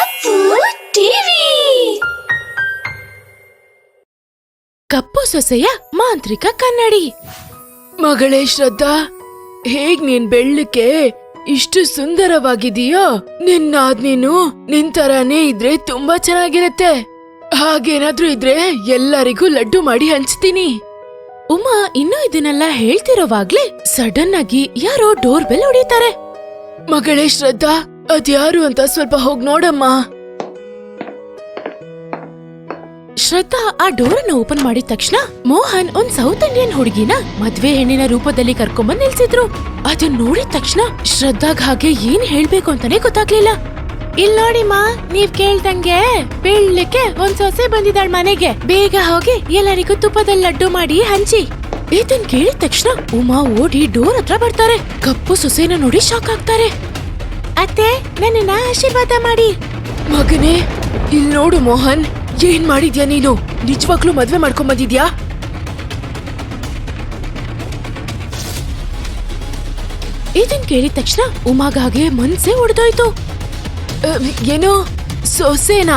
ಕಪ್ಪು TV. ಕಪ್ಪು ಸೊಸೆಯ ಮಾಂತ್ರಿಕ ಕನ್ನಡಿ. ಮಗಳೇ ಶ್ರದ್ಧಾ, ಹೇಗ್ ನೀನ್ ಬೆಳ್ಳಕ್ಕೆ ಇಷ್ಟು ಸುಂದರವಾಗಿದೀಯೋ? ನಿನ್ನಾದ್ ನೀನು ನಿನ್ ತರಾನೇ ಇದ್ರೆ ತುಂಬಾ ಚೆನ್ನಾಗಿರತ್ತೆ. ಹಾಗೇನಾದ್ರೂ ಇದ್ರೆ ಎಲ್ಲರಿಗೂ ಲಡ್ಡು ಮಾಡಿ ಹಂಚ್ತೀನಿ. ಉಮಾ ಇನ್ನೂ ಇದನ್ನೆಲ್ಲ ಹೇಳ್ತಿರೋವಾಗ್ಲೇ ಸಡನ್ ಆಗಿ ಯಾರೋ ಡೋರ್ ಬೆಲ್ ಹೊಡಿತಾರೆ. ಮಗಳೇ ಶ್ರದ್ಧಾ ಅದ್ಯಾರು ಅಂತ ಸ್ವಲ್ಪ ಹೋಗ್ ನೋಡಮ್ಮ. ಶ್ರದ್ಧಾ, ಆ ಡೋರ್ ಅನ್ನ ಓಪನ್ ಮಾಡಿದ ತಕ್ಷಣ ಮೋಹನ್ ಒಂದ್ ಸೌತ್ ಇಂಡಿಯನ್ ಹುಡುಗಿನ ಮದ್ವೆ ಹೆಣ್ಣಿನ ರೂಪದಲ್ಲಿ ಕರ್ಕೊಂಬಂದ್ ನಿಲ್ಸಿದ್ರು. ಅದನ್ ನೋಡಿದ ತಕ್ಷಣ ಶ್ರದ್ಧಾಗ್ ಹಾಗೆ ಏನ್ ಹೇಳ್ಬೇಕು ಅಂತಾನೆ ಗೊತ್ತಾಗ್ಲಿಲ್ಲ. ಇಲ್ ನೋಡಿ ಮಾ ನೀವ್ ಕೇಳ್ದಂಗೆ ಬೀಳ್ಲಿಕ್ಕೆ ಒಂದ್ ಸೊಸೆ ಬಂದಿದ್ದಾಳ್ ಮನೆಗೆ. ಬೇಗ ಹೋಗಿ ಎಲ್ಲರಿಗೂ ತುಪ್ಪದಲ್ಲಿ ಲಡ್ಡು ಮಾಡಿ ಹಂಚಿ. ಇದನ್ ಕೇಳಿದ ತಕ್ಷಣ ಉಮಾ ಓಡಿ ಡೋರ್ ಹತ್ರ ಬರ್ತಾರೆ. ಕಪ್ಪು ಸೊಸೆನ ನೋಡಿ ಶಾಕ್ ಆಗ್ತಾರೆ. ಅತ್ತೆ, ನನ್ನನ್ನ ಆಶೀರ್ವಾದ ಮಾಡಿ. ಮಗನೇ, ಇಲ್ ನೋಡು ಮೋಹನ್, ಏನ್ ಮಾಡಿದ್ಯಾ ನೀನು? ನಿಜವಾಗ್ಲೂ ಮದ್ವೆ ಮಾಡ್ಕೊಂಡ್ ಬಂದಿದ್ಯಾ ಇದನ್ ಕೇಳಿದ ತಕ್ಷಣ ಉಮಾಗಾಗೆ ಮನ್ಸೇ ಒಡೆದೋಯ್ತು. ಏನೋ, ಸೊಸೆನಾ?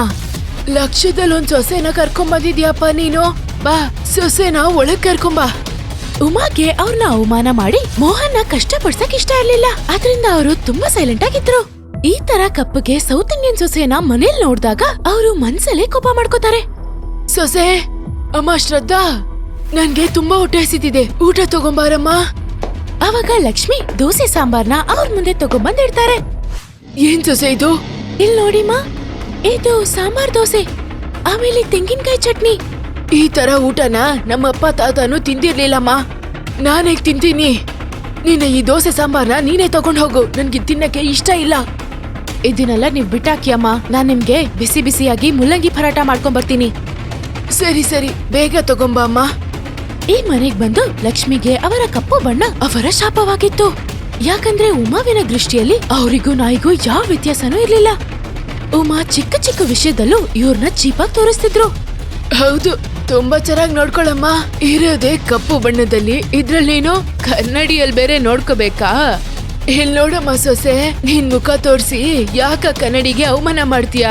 ಲಕ್ಷದಲ್ಲಿ ಒಂದ್ ಸೊಸೆನ ಕರ್ಕೊಂಡ್ ಬಂದಿದ್ಯಪ್ಪ ನೀನು? ಬಾ, ಸೊಸೆನ ಒಳಗ್ ಕರ್ಕೊಂಬಾ. ಉಮಾಗೆ ಅವ್ರನ್ನ ಅವಮಾನ ಮಾಡಿ ಮೋಹನ್ನ ಕಷ್ಟ ಪಡ್ಸಕ್ ಇಷ್ಟ ಇರ್ಲಿಲ್ಲ. ಆದ್ರಿಂದ ಅವರು ತುಂಬಾ ಸೈಲೆಂಟ್ ಆಗಿದ್ರು. ಈ ತರ ಕಪ್ಪಗೆ ಸೌತ್ ಇಂಡಿಯನ್ ಸೊಸೆನ ಮನೇಲಿ ನೋಡಿದಾಗ ಅವರು ಮನ್ಸಲ್ಲೇ ಕೋಪ ಮಾಡ್ಕೋತಾರೆ. ಸೊಸೆ, ಅಮ್ಮ ಶ್ರದ್ಧಾ, ನನ್ಗೆ ತುಂಬಾ ಹೊಟ್ಟೆ ಹಸಿತಿದೆ. ಊಟ ತಗೊಂಬಾರಮ್ಮ. ಅವಾಗ ಲಕ್ಷ್ಮಿ ದೋಸೆ ಸಾಂಬಾರ್ನ ಅವ್ರ ಮುಂದೆ ತಗೊಂಬಂದಿಡ್ತಾರೆ ಏನ್ ಸೊಸೆ ಇದು? ಇಲ್ ನೋಡಿಮ್ಮ, ಇದು ಸಾಂಬಾರ್ ದೋಸೆ. ಆಮೇಲೆ ತೆಂಗಿನಕಾಯಿ ಚಟ್ನಿ. ಈ ತರ ಊಟನ ನಮ್ಮಪ್ಪ ತಾತನು ತಿಂದಿರ್ಲಿಲ್ಲಮ್ಮ. ನಾನೇ ತಿಂತೀನಿ. ನೀನೆ ಈ ದೋಸೆ ಸಾಂಬಾರ್ನ ನೀನೇ ತಗೊಂಡ್ ಹೋಗು. ನನ್ಗೆ ತಿನ್ನಕ್ಕೆ ಇಷ್ಟ ಇಲ್ಲ. ಇದನ್ನೆಲ್ಲ ನೀವ್ ಬಿಟ್ಟಾಕಿ ಅಮ್ಮ ನಾನ್ ನಿಮ್ಗೆ ಬಿಸಿ ಬಿಸಿಯಾಗಿ ಮುಲ್ಲಂಗಿ ಪರಾಟ ಮಾಡ್ಕೊಂಡ್ ಬರ್ತೀನಿ. ಸರಿ ಸರಿ. ಬೇಗ ತಗೊಂಬ ಅಮ್ಮ. ಈ ಮನೆಗ್ ಬಂದು ಲಕ್ಷ್ಮಿಗೆ ಅವರ ಕಪ್ಪು ಬಣ್ಣ ಅವರ ಶಾಪವಾಗಿತ್ತು. ಯಾಕಂದ್ರೆ ಉಮಾವಿನ ದೃಷ್ಟಿಯಲ್ಲಿ ಅವರಿಗೂ ನಾಯಿಗೂ ಯಾವ ವ್ಯತ್ಯಾಸನೂ ಇರ್ಲಿಲ್ಲ. ಉಮಾ ಚಿಕ್ಕ ಚಿಕ್ಕ ವಿಷಯದಲ್ಲೂ ಇವ್ರನ್ನ ಚೀಪಾಗಿ ತೋರಿಸ್ತಿದ್ರು. ಹೌದು. ತುಂಬಾ ಚೆನ್ನಾಗಿ ನೋಡ್ಕೊಳಮ್ಮ. ಇರೋದೇ ಕಪ್ಪು ಬಣ್ಣದಲ್ಲಿ. ಇದ್ರಲ್ಲೇನು ಕನ್ನಡಿಯಲ್ಲಿ ಬೇರೆ ನೋಡ್ಕೋಬೇಕಾ? ಇಲ್ ನೋಡಮ್ಮ ಸೊಸೆ ನಿನ್ ಮುಖ ತೋರಿಸಿ ಯಾಕ ಕನ್ನಡಿಗೆ ಅವಮಾನ ಮಾಡ್ತೀಯ?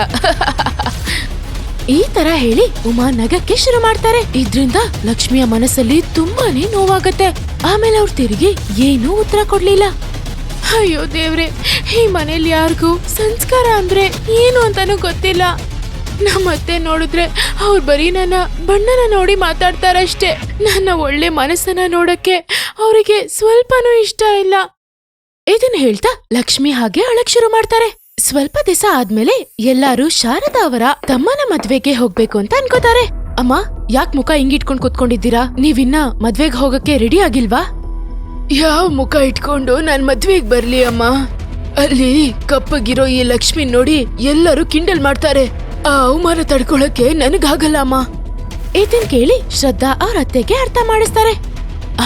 ಈ ತರ ಹೇಳಿ ಉಮಾ ನಗಕ್ಕೆ ಶುರು ಮಾಡ್ತಾರೆ. ಇದ್ರಿಂದ ಲಕ್ಷ್ಮಿಯ ಮನಸ್ಸಲ್ಲಿ ತುಂಬಾನೇ ನೋವಾಗತ್ತೆ. ಆಮೇಲೆ ಅವ್ರು ತಿರುಗಿ ಏನೂ ಉತ್ತರ ಕೊಡ್ಲಿಲ್ಲ. ಅಯ್ಯೋ ದೇವ್ರೆ ಈ ಮನೇಲಿ ಯಾರಿಗೂ ಸಂಸ್ಕಾರ ಅಂದ್ರೆ ಏನು ಅಂತಾನೂ ಗೊತ್ತಿಲ್ಲ. ನಮ್ಮತ್ತೆ ನೋಡಿದ್ರೆ ಅವ್ರು ಬರೀ ನನ್ನ ಬಣ್ಣನ ನೋಡಿ ಮಾತಾಡ್ತಾರಷ್ಟೇ. ನನ್ನ ಒಳ್ಳೆ ಮನಸ್ಸನ್ನ ನೋಡಕ್ಕೆ ಅವರಿಗೆ ಸ್ವಲ್ಪನೂ ಇಷ್ಟ ಇಲ್ಲ. ಇದನ್ನ ಹೇಳ್ತಾ ಲಕ್ಷ್ಮಿ ಹಾಗೆ ಅಳಕ್ ಶುರು ಮಾಡ್ತಾರೆ. ಸ್ವಲ್ಪ ದಿವಸ ಆದ್ಮೇಲೆ ಎಲ್ಲಾರು ಶಾರದಾ ಅವರ ತಮ್ಮನ ಮದ್ವೆಗೆ ಹೋಗ್ಬೇಕು ಅಂತ ಅನ್ಕೋತಾರೆ. ಅಮ್ಮ, ಯಾಕ್ ಮುಖ ಹಿಂಗಿಟ್ಕೊಂಡ್ ಕೂತ್ಕೊಂಡಿದ್ದೀರಾ? ನೀವಿನ್ನ ಮದ್ವೆಗ್ ಹೋಗಕ್ಕೆ ರೆಡಿ ಆಗಿಲ್ವಾ? ಯಾವ ಮುಖ ಇಟ್ಕೊಂಡು ನಾನ್ ಮದ್ವೆಗ್ ಬರ್ಲಿ ಅಮ್ಮ? ಅಲ್ಲಿ ಕಪ್ಪಗಿರೋ ಈ ಲಕ್ಷ್ಮಿ ನೋಡಿ ಎಲ್ಲರೂ ಕಿಂಡಲ್ ಮಾಡ್ತಾರೆ. ಆ ಅವಮಾನ ತಡ್ಕೊಳಕ್ಕೆ ನನಗಾಗಲ್ಲ, ಅಮ್ಮ. ಇದನ್ ಕೇಳಿ ಶ್ರದ್ಧಾ ಅವ್ರ ಅತ್ತೆಗೆ ಅರ್ಥ ಮಾಡಿಸ್ತಾರೆ.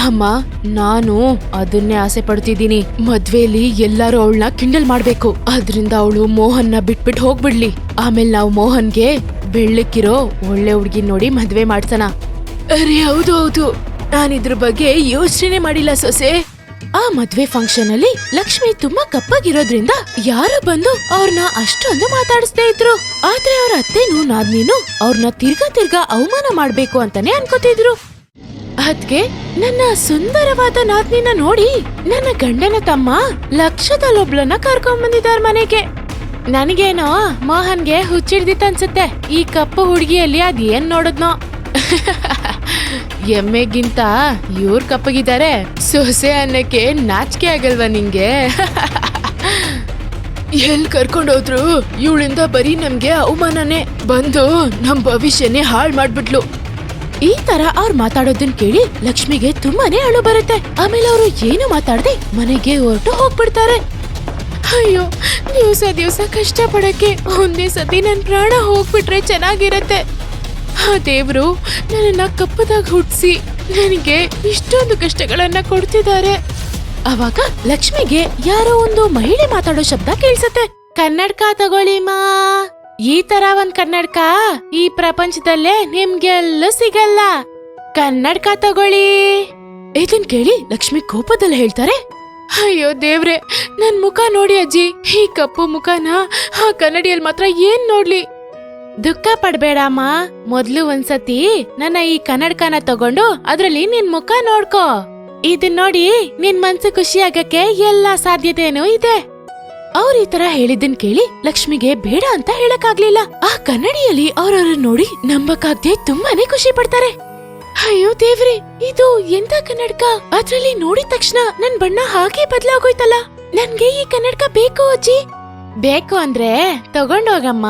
ಅಮ್ಮ, ನಾನು ಅದನ್ನೇ ಆಸೆ ಪಡ್ತಿದ್ದೀನಿ. ಮದ್ವೆಲಿ ಎಲ್ಲರೂ ಅವಳನ್ನ ಕಿಂಡಲ್ ಮಾಡ್ಬೇಕು. ಅದ್ರಿಂದ ಅವಳು ಮೋಹನ್ನ ಬಿಟ್ಬಿಟ್ ಹೋಗ್ಬಿಡ್ಲಿ. ಆಮೇಲೆ ನಾವು ಮೋಹನ್ಗೆ ಬೆಳ್ಳಕ್ಕಿರೋ ಒಳ್ಳೆ ಹುಡ್ಗಿ ನೋಡಿ ಮದ್ವೆ ಮಾಡ್ಸಣ. ಅರೆ, ಹೌದು ಹೌದು. ನಾನಿದ್ರ ಬಗ್ಗೆ ಯೋಚನೆ ಮಾಡಿಲ್ಲ ಸೊಸೆ. ಆ ಮದ್ವೆ ಫಂಕ್ಷನ್ ಅಲ್ಲಿ ಲಕ್ಷ್ಮಿ ತುಂಬಾ ಕಪ್ಪಾಗಿರೋದ್ರಿಂದ ಯಾರೋ ಬಂದು ಅವ್ರನ್ನ ಅಷ್ಟೊಂದು ಮಾತಾಡಿಸ್ತಾ ಇದ್ರು. ಆದ್ರೆ ಅವ್ರ ಅತ್ತೆನೂ ನಾದ್ನೀನು ಅವ್ರನ್ನ ತಿರ್ಗಾ ತಿರ್ಗಾ ಅವಮಾನ ಮಾಡ್ಬೇಕು ಅಂತಾನೆ ಅನ್ಕೋತಿದ್ರು. ಅದ್ಕೆ ನನ್ನ ಸುಂದರವಾದ ನಾದ್ನಿನ ನೋಡಿ ನನ್ನ ಗಂಡನ ತಮ್ಮ ಲಕ್ಷದಲ್ಲೊಬ್ಳನ್ನ ಕರ್ಕೊಂಡ್ ಬಂದಿದ್ದಾರೆ ಮನೆಗೆ. ನನಗೇನೋ ಮೋಹನ್ಗೆ ಹುಚ್ಚಿಡ್ದಿತ್ತನ್ಸುತ್ತೆ ಈ ಕಪ್ಪು ಹುಡುಗಿಯಲ್ಲಿ ಅದ್ ಏನ್ ನೋಡದ್ನೋ. ಎಮ್ಮೆಗಿಂತ ಇವ್ರ ಕಪ್ಪಗಿದ್ದಾರೆ. ಸೊಸೆ ಅನ್ನಕ್ಕೆ ನಾಚಿಕೆ ಆಗಲ್ವಾ ನಿಂಗೆ? ಎಲ್ ಕರ್ಕೊಂಡೋದ್ರು ಇವಳಿಂದ ಬರೀ ನಮ್ಗೆ ಅವಮಾನನೇ. ಬಂದು ನಮ್ ಭವಿಷ್ಯನೇ ಹಾಳ್ ಮಾಡ್ಬಿಟ್ಲು. ಈ ತರ ಅವ್ರು ಮಾತಾಡೋದನ್ ಕೇಳಿ ಲಕ್ಷ್ಮಿಗೆ ತುಂಬಾನೇ ಅಳು ಬರುತ್ತೆ. ಆಮೇಲೆ ಅವರು ಏನು ಮಾತಾಡದೆ ಮನೆಗೆ ಹೊರಟು ಹೋಗ್ಬಿಡ್ತಾರೆ. ಅಯ್ಯೋ, ದಿವಸ ದಿವಸ ಕಷ್ಟ ಪಡಕ್ಕೆ ಒಂದೇ ಸತಿ ನನ್ ಪ್ರಾಣ ಹೋಗ್ಬಿಟ್ರೆ ಚೆನ್ನಾಗಿರತ್ತೆ. ಆ ದೇವರು, ನನ್ನನ್ನ ಕಪ್ಪದಾಗ ಹುಟ್ಟಿಸಿ ನನಗೆ ಇಷ್ಟೊಂದು ಕಷ್ಟಗಳನ್ನ ಕೊಡ್ತಿದ್ದಾರೆ. ಅವಾಗ ಲಕ್ಷ್ಮಿಗೆ ಯಾರೋ ಒಂದು ಮಹಿಳೆ ಮಾತಾಡೋ ಶಬ್ದ ಕೇಳಿಸತ್ತೆ. ಕನ್ನಡಕ ತಗೊಳ್ಳಿ ಮಾ. ಈ ತರ ಒಂದ್ ಕನ್ನಡಕ ಈ ಪ್ರಪಂಚದಲ್ಲೇ ನಿಮ್ಗೆಲ್ಲೂ ಸಿಗಲ್ಲ. ಕನ್ನಡಕ ತಗೊಳ್ಳಿ. ಇದನ್ ಕೇಳಿ ಲಕ್ಷ್ಮಿ ಕೋಪದಲ್ಲಿ ಹೇಳ್ತಾರೆ. ಅಯ್ಯೋ ದೇವ್ರೆ, ನನ್ ಮುಖ ನೋಡಿ ಅಜ್ಜಿ, ಈ ಕಪ್ಪು ಮುಖನ ಆ ಕನ್ನಡಿಯಲ್ಲಿ ಮಾತ್ರ ಏನ್ ನೋಡ್ಲಿ? ದುಃಖ ಪಡ್ಬೇಡಮ್ಮ ಮೊದ್ಲು ಒಂದ್ಸತಿ ನನ್ನ ಈ ಕನ್ನಡಕನ ತಗೊಂಡು ಅದ್ರಲ್ಲಿ ನಿನ್ ಮುಖ ನೋಡ್ಕೋ. ಇದನ್ ನೋಡಿ ನಿನ್ ಮನ್ಸು ಖುಷಿ ಆಗಕ್ಕೆ ಎಲ್ಲಾ ಸಾಧ್ಯತೆನೂ ಇದೆ. ಅವ್ರ ಈ ತರ ಹೇಳಿದ್ದನ್ ಕೇಳಿ ಲಕ್ಷ್ಮಿಗೆ ಬೇಡ ಅಂತ ಹೇಳಕ್ಕಾಗ್ಲಿಲ್ಲ. ಆ ಕನ್ನಡಿಯಲ್ಲಿ ಅವ್ರವ್ರನ್ನ ನೋಡಿ ನಂಬಕ್ಕಾಗ್ದೆ ತುಂಬಾನೇ ಖುಷಿ ಪಡ್ತಾರೆ. ಅಯ್ಯೋ ದೇವ್ರಿ, ಇದು ಎಂತ ಕನ್ನಡಕ? ಅದ್ರಲ್ಲಿ ನೋಡಿದ ತಕ್ಷಣ ನನ್ ಬಣ್ಣ ಹಾಗೆ ಬದ್ಲಾಗೋಯ್ತಲ್ಲ. ನನ್ಗೆ ಈ ಕನ್ನಡಕ ಬೇಕು ಅಜ್ಜಿ. ಬೇಕು ಅಂದ್ರೆ ತಗೊಂಡೋಗಮ್ಮ.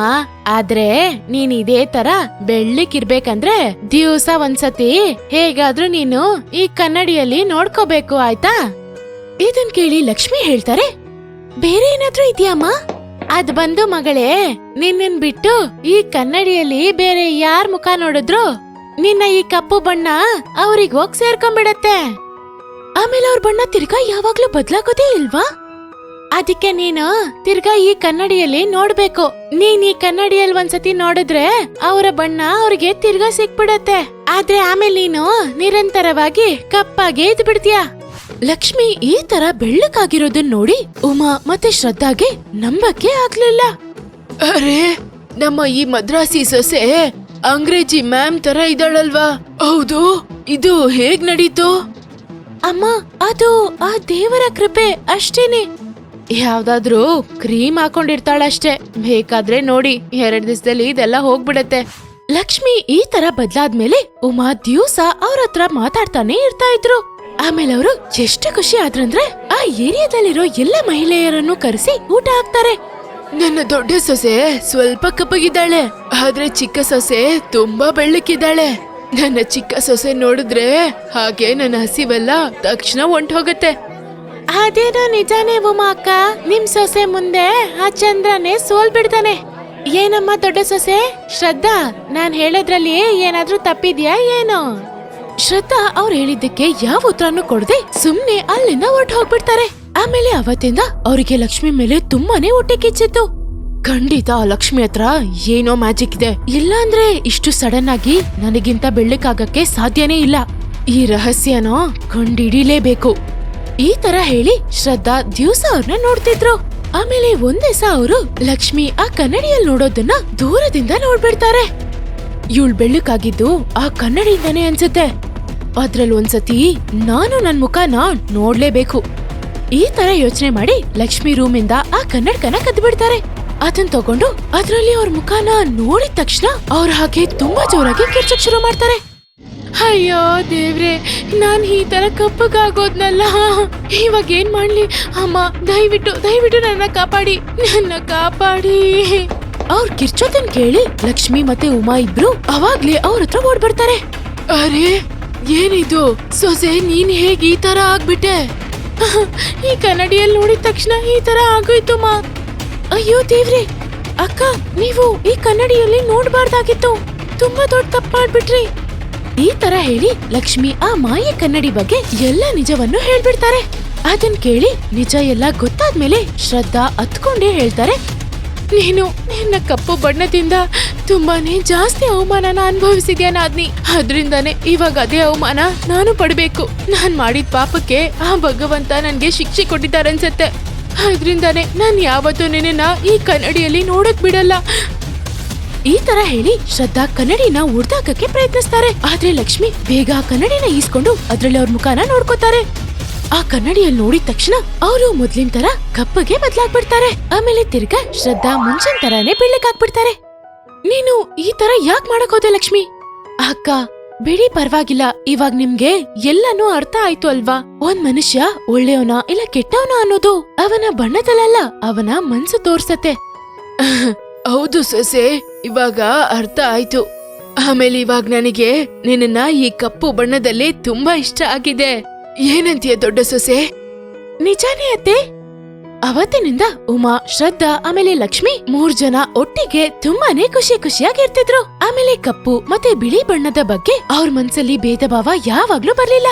ಆದ್ರೆ ನೀನ್ ಇದೇ ತರ ಬೆಳ್ಳಿಕ್ಕಿರ್ಬೇಕಂದ್ರೆ ದಿವ್ಸ ಒಂದ್ಸತಿ ಹೇಗಾದ್ರೂ ನೀನು ಈ ಕನ್ನಡಿಯಲ್ಲಿ ನೋಡ್ಕೋಬೇಕು, ಆಯ್ತಾ? ಇದನ್ ಕೇಳಿ ಲಕ್ಷ್ಮಿ ಹೇಳ್ತಾರೆ, ಬೇರೆ ಏನಾದ್ರೂ ಇದೆಯಮ್ಮ? ಅದ್ ಬಂದು ಮಗಳೇ, ನಿನ್ನನ್ ಬಿಟ್ಟು ಈ ಕನ್ನಡಿಯಲ್ಲಿ ಬೇರೆ ಯಾರ್ ಮುಖ ನೋಡಿದ್ರು? ನಿನ್ನ ಈ ಕಪ್ಪು ಬಣ್ಣ ಅವ್ರಿಗ್ ಹೋಗ್ ಸೇರ್ಕೊಂಡ್ಬಿಡತ್ತೆ ಆಮೇಲೆ ಅವ್ರ ಬಣ್ಣ ತಿರ್ಗಾ ಯಾವಾಗ್ಲೂ ಬದ್ಲಾಗೋದೇ ಇಲ್ವಾ? ಅದಕ್ಕೆ ನೀನು ತಿರ್ಗಾ ಈ ಕನ್ನಡಿಯಲ್ಲಿ ನೋಡ್ಬೇಕು. ನೀನ್ ಈ ಕನ್ನಡಿಯಲ್ಲಿ ಒಂದ್ಸತಿ ನೋಡಿದ್ರೆ ಅವರ ಬಣ್ಣ ಅವ್ರಿಗೆ ತಿರ್ಗಾ ಸಿಕ್ಬಿಡತ್ತೆ. ಆದ್ರೆ ಆಮೇಲೆ ನೀನು ನಿರಂತರವಾಗಿ ಕಪ್ಪಾಗೆ ಇದ್ ಬಿಡ್ತೀಯ ಲಕ್ಷ್ಮಿ ಈ ತರ ಬೆಳ್ಳಕ್ಕಾಗಿರೋದನ್ನ ನೋಡಿ ಉಮಾ ಮತ್ತೆ ಶ್ರದ್ಧಾಗೆ ನಂಬಕ್ಕೆ ಆಗ್ಲಿಲ್ಲ. ಅರೆ ನಮ್ಮ ಈ ಮದ್ರಾಸಿ ಸೊಸೆ ಅಂಗ್ರೇಜಿ ಮ್ಯಾಮ್ ತರ ಇದ್ದಾಳಲ್ವಾ? ಹೌದು ಇದು ಹೇಗ್ ನಡೀತು? ಅಮ್ಮ ಅದು ಆ ದೇವರ ಕೃಪೆ ಅಷ್ಟೇನೆ. ಯಾವ್ದಾದ್ರೂ ಕ್ರೀಮ್ ಹಾಕೊಂಡಿರ್ತಾಳಷ್ಟೇ. ಬೇಕಾದ್ರೆ ನೋಡಿ, ಎರಡ್ ದಿವಸದಲ್ಲಿ ಇದೆಲ್ಲ ಹೋಗ್ಬಿಡತ್ತೆ. ಲಕ್ಷ್ಮಿ ಈ ತರ ಬದ್ಲಾದ್ಮೇಲೆ ಉಮಾ ದಿವ್ಸ ಅವ್ರ ಹತ್ರ ಮಾತಾಡ್ತಾನೆ ಇರ್ತಾ ಇದ್ರು. ಆಮೇಲೆ ಅವರು ಎಷ್ಟು ಖುಷಿ ಆದ್ರಂದ್ರೆ ಆ ಏರಿಯಾದಲ್ಲಿರೋ ಎಲ್ಲ ಮಹಿಳೆಯರನ್ನು ಕರೆಸಿ ಊಟ ಹಾಕ್ತಾರೆ. ನನ್ನ ದೊಡ್ಡ ಸೊಸೆ ಸ್ವಲ್ಪ ಕಪ್ಪಗಿದ್ದಾಳೆ, ಆದ್ರೆ ಚಿಕ್ಕ ಸೊಸೆ ತುಂಬಾ ಬೆಳ್ಳಕ್ಕಿದ್ದಾಳೆ. ನನ್ನ ಚಿಕ್ಕ ಸೊಸೆ ನೋಡಿದ್ರೆ ಹಾಗೆ ನನ್ನ ಹಸಿವೆಲ್ಲ ತಕ್ಷಣ ಹೊಂಟು ಹೋಗತ್ತೆ ಅದೇನೋ ನಿಜಾನೇ ಉಮಾ ಅಕ್ಕ? ನಿಮ್ ಸೊಸೆ ಮುಂದೆ ಆ ಚಂದ್ರನೇ ಸೋಲ್ ಬಿಡ್ತಾನೆ ಏನಮ್ಮ ದೊಡ್ಡ ಸೊಸೆ? ಶ್ರದ್ಧಾ, ನಾನ್ ಹೇಳೋದ್ರಲ್ಲಿ ಏನಾದ್ರೂ ತಪ್ಪಿದ್ಯಾ ಏನು? ಶ್ರದ್ಧಾ, ಅವ್ರು ಹೇಳಿದ್ದಕ್ಕೆ ಯಾವ ಉತ್ತರನು ಕೊಡದೆ ಸುಮ್ನೆ ಅಲ್ಲಿಂದ ಹೊರಟು ಹೋಗ್ಬಿಡ್ತಾರೆ. ಆಮೇಲೆ ಅವತ್ತಿಂದ ಅವರಿಗೆ ಲಕ್ಷ್ಮಿ ಮೇಲೆ ತುಂಬಾನೇ ಹೊಟ್ಟೆ ಕಿಚ್ಚಿತ್ತು. ಖಂಡಿತ ಲಕ್ಷ್ಮಿ ಹತ್ರ ಏನೋ ಮ್ಯಾಜಿಕ್ ಇದೆ. ಇಲ್ಲಾಂದ್ರೆ ಇಷ್ಟು ಸಡನ್ ಆಗಿ ನನಗಿಂತ ಬೆಳ್ಳಕ್ಕಾಗಕ್ಕೆ ಸಾಧ್ಯನೇ ಇಲ್ಲ. ಈ ರಹಸ್ಯನೋ ಕಂಡಿಡಿಲೇಬೇಕು. ಈ ತರ ಹೇಳಿ ಶ್ರದ್ಧಾ ದಿವಸ ಅವ್ರನ್ನ ನೋಡ್ತಿದ್ರು. ಆಮೇಲೆ ಒಂದೇಸ ಅವರು ಲಕ್ಷ್ಮಿ ಆ ಕನ್ನಡಿಯಲ್ಲಿ ನೋಡೋದನ್ನ ದೂರದಿಂದ ನೋಡ್ಬಿಡ್ತಾರೆ. ಇವಳ್ ಬೆಳ್ಳಕ್ಕಾಗಿದ್ದು ಆ ಕನ್ನಡಿಯಿಂದನೇ ಅನ್ಸುತ್ತೆ. ಅದ್ರಲ್ಲಿ ಒಂದ್ಸತಿ ನಾನು ನನ್ ಮುಖನ ನೋಡ್ಲೇಬೇಕು. ಈ ತರ ಯೋಚನೆ ಮಾಡಿ ಲಕ್ಷ್ಮಿ ರೂಮಿಂದ ಆ ಕನ್ನಡಕನ ಕದ್ದು ಬಿಡ್ತಾರೆ ಅದನ್ ತಗೊಂಡು ಅದ್ರಲ್ಲಿ ಅವ್ರ ಮುಖನ ನೋಡಿದ ತಕ್ಷಣ ಅವ್ರ ಹಾಗೆ ತುಂಬಾ ಜೋರಾಗಿ ಕಿರ್ಚಕ್ ಶುರು ಮಾಡ್ತಾರೆ. ಅಯ್ಯೋ ದೇವ್ರೆ, ನಾನು ಈ ತರ ಕಪ್ಪಗಾಗೋದ್ನಲ್ಲ. ಇವಾಗ ಏನು ಮಾಡ್ಲಿ? ಅಮ್ಮ, ದಯವಿಟ್ಟು ದಯವಿಟ್ಟು ನನ್ನ ಕಾಪಾಡಿ ನನ್ನ ಕಾಪಾಡಿ. ಅವ್ರ ಕಿರ್ಚೋತನ್ ಕೇಳಿ ಲಕ್ಷ್ಮಿ ಮತ್ತೆ ಉಮಾ ಇಬ್ರು ಅವಾಗ್ಲೇ ಅವ್ರ ಹತ್ರ ಓಡ್ ಬರ್ತಾರೆ ಅರೆ, ಏನಿದು? ಸೊಸೆ, ನೀನ್ ಹೇಗ್ ಈ ತರ ಆಗ್ಬಿಟ್ಟೆ? ಈ ಕನ್ನಡಿಯಲ್ಲಿ ನೋಡಿದ ತಕ್ಷಣ ಈ ತರ ಆಗೋಯ್ತು, ಮಾ. ಅಯ್ಯೋ ದೇವ್ರೆ, ಅಕ್ಕ, ನೀವು ಈ ಕನ್ನಡಿಯಲ್ಲಿ ನೋಡ್ಬಾರ್ದಾಗಿತ್ತು. ತುಂಬಾ ದೊಡ್ಡ ತಪ್ಪು ಮಾಡ್ಬಿಟ್ರಿ ಈ ತರ ಹೇಳಿ ಲಕ್ಷ್ಮಿ ಆ ಮಾಯೆ ಕನ್ನಡಿ ಬಗ್ಗೆ ಎಲ್ಲ ನಿಜವನ್ನು ಹೇಳ್ಬಿಡ್ತಾರೆ. ಅದನ್ ಕೇಳಿ ನಿಜ ಎಲ್ಲ ಗೊತ್ತಾದ್ಮೇಲೆ ಶ್ರದ್ಧಾ ಅತ್ಕೊಂಡೇ ಹೇಳ್ತಾರೆ. ನೀನು ನಿನ್ನ ಕಪ್ಪು ಬಣ್ಣದಿಂದ ತುಂಬಾನೇ ಜಾಸ್ತಿ ಅವಮಾನನ ಅನುಭವಿಸಿದ್ಯಾ ನಾದ್ನಿ. ಅದ್ರಿಂದಾನೇ ಇವಾಗ ಅದೇ ಅವಮಾನ ನಾನು ಪಡಬೇಕು. ನಾನ್ ಮಾಡಿದ ಪಾಪಕ್ಕೆ ಆ ಭಗವಂತ ನನ್ಗೆ ಶಿಕ್ಷೆ ಕೊಟ್ಟಿದ್ದಾರೆ ಅನ್ಸತ್ತೆ ಅದ್ರಿಂದಾನೇ ನಾನು ಯಾವತ್ತೂ ನಿನ್ನ ಈ ಕನ್ನಡಿಯಲ್ಲಿ ನೋಡಕ್ ಬಿಡಲ್ಲ. ಈ ತರ ಹೇಳಿ ಶ್ರದ್ಧಾ ಕನ್ನಡಿನ ಉಡ್ದಾಕಕ್ಕೆ ಪ್ರಯತ್ನಿಸ್ತಾರೆ. ಆದ್ರೆ ಲಕ್ಷ್ಮಿ ಬೇಗ ಕನ್ನಡಿನ ಈಸ್ಕೊಂಡು ಅದ್ರಲ್ಲಿ ಅವ್ರ ಮುಖಾನ ನೋಡ್ಕೋತಾರೆ. ಆ ಕನ್ನಡಿಯಲ್ಲಿ ನೋಡಿದ ತಕ್ಷಣ ಅವರು ಮೊದ್ಲಿನ ತರ ಕಪ್ಪಗೆ ಬದ್ಲಾಗ್ಬಿಡ್ತಾರೆ. ಆಮೇಲೆ ತಿರ್ಗ ಶ್ರದ್ಧಾ ಮುಂಚಿನ ತರಾನೇ ಬೆಳ್ಳಕ್ಕಾಗ್ಬಿಡ್ತಾರೆ ನೀನು ಈ ತರ ಯಾಕ್ ಮಾಡಕ್ ಹೋದೆ ಲಕ್ಷ್ಮಿ? ಅಕ್ಕ, ಬಿಡಿ ಪರವಾಗಿಲ್ಲ, ಇವಾಗ ನಿಮ್ಗೆ ಎಲ್ಲಾನು ಅರ್ಥ ಆಯ್ತು ಅಲ್ವಾ? ಒಂದ್ ಮನುಷ್ಯ ಒಳ್ಳೆಯವನ ಇಲ್ಲ ಕೆಟ್ಟವನ ಅನ್ನೋದು ಅವನ ಬಣ್ಣದಲ್ಲ ಅವನ ಮನ್ಸು ತೋರ್ಸತ್ತೆ. ಹೌದು ಸೊಸೆ, ಇವಾಗ ಅರ್ಥ ಆಯ್ತು. ಆಮೇಲೆ ಇವಾಗ ನನಗೆ ನಿನ್ನ ಈ ಕಪ್ಪು ಬಣ್ಣದಲ್ಲಿ ತುಂಬಾ ಇಷ್ಟ ಆಗಿದೆ. ಏನಂತೀಯ ದೊಡ್ಡ ಸೊಸೆ? ನಿಜಾನೇ ಅತ್ತೆ. ಅವತ್ತಿನಿಂದ ಉಮಾ, ಶ್ರದ್ಧಾ, ಆಮೇಲೆ ಲಕ್ಷ್ಮಿ ಮೂರ್ ಜನ ಒಟ್ಟಿಗೆ ತುಂಬಾನೇ ಖುಷಿ ಖುಷಿಯಾಗಿರ್ತಿದ್ರು. ಆಮೇಲೆ ಕಪ್ಪು ಮತ್ತೆ ಬಿಳಿ ಬಣ್ಣದ ಬಗ್ಗೆ ಅವ್ರ ಮನ್ಸಲ್ಲಿ ಭೇದ ಭಾವ ಯಾವಾಗ್ಲೂ ಬರ್ಲಿಲ್ಲ.